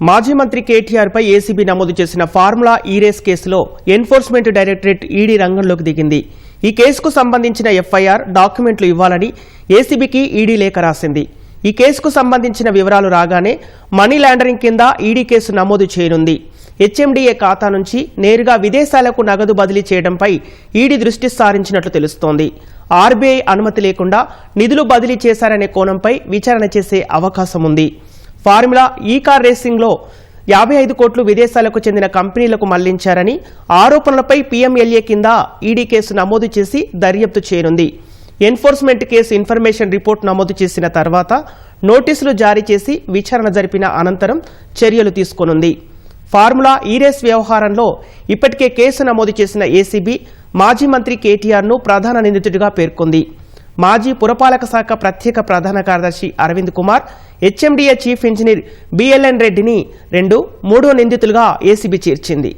మాజీ మంత్రి కేటీఆర్పై ఏసీబీ నమోదు చేసిన ఫార్ములా ఈరేస్ కేసులో ఎన్ఫోర్స్మెంట్ డైరెక్టరేట్ ఈడీ రంగంలోకి దిగింది. ఈ కేసుకు సంబంధించిన ఎఫ్ఐఆర్ డాక్యుమెంట్లు ఇవ్వాలని ఏసీబీకి ఈడీ లేఖ రాసింది. ఈ కేసుకు సంబంధించిన వివరాలు రాగానే మనీ లాండరింగ్ కింద ఈడీ కేసు నమోదు చేయనుంది. హెచ్ఎండిఏ ఖాతా నుంచి నేరుగా విదేశాలకు నగదు బదిలీ చేయడంపై ఈడీ దృష్టి సారించినట్లు తెలుస్తోంది. ఆర్బీఐ అనుమతి లేకుండా నిధులు బదిలీ చేశారనే కోణంపై విచారణ చేసే అవకాశం ఉంది ఫార్ములా ఈ కార్ రేసింగ్లో యాభై ఐదు కోట్లు విదేశాలకు చెందిన కంపెనీలకు మళ్ళించారని ఆరోపణలపై పీఎంఎల్ఏ కింద ఈడీ కేసు నమోదు చేసి దర్యాప్తు చేయనుంది. ఎన్ఫోర్స్మెంట్ కేసు ఇన్ఫర్మేషన్ రిపోర్ట్ నమోదు చేసిన తర్వాత నోటీసులు జారీ చేసి విచారణ జరిపిన అనంతరం చర్యలు తీసుకోనుంది. ఫార్ములా ఈ రేస్ వ్యవహారంలో ఇప్పటికే కేసు నమోదు చేసిన ఏసీబీ మాజీ మంత్రి కేటీఆర్ను ప్రధాన నిందితుడిగా పేర్కొంది. మాజీ పురపాలక శాఖ ప్రత్యేక ప్రధాన కార్యదర్శి Arvind Kumar HMDA chief engineer BLN రెడ్డిని రెండు మూడో నిందితులుగా ఏసీబీ చేర్చింది.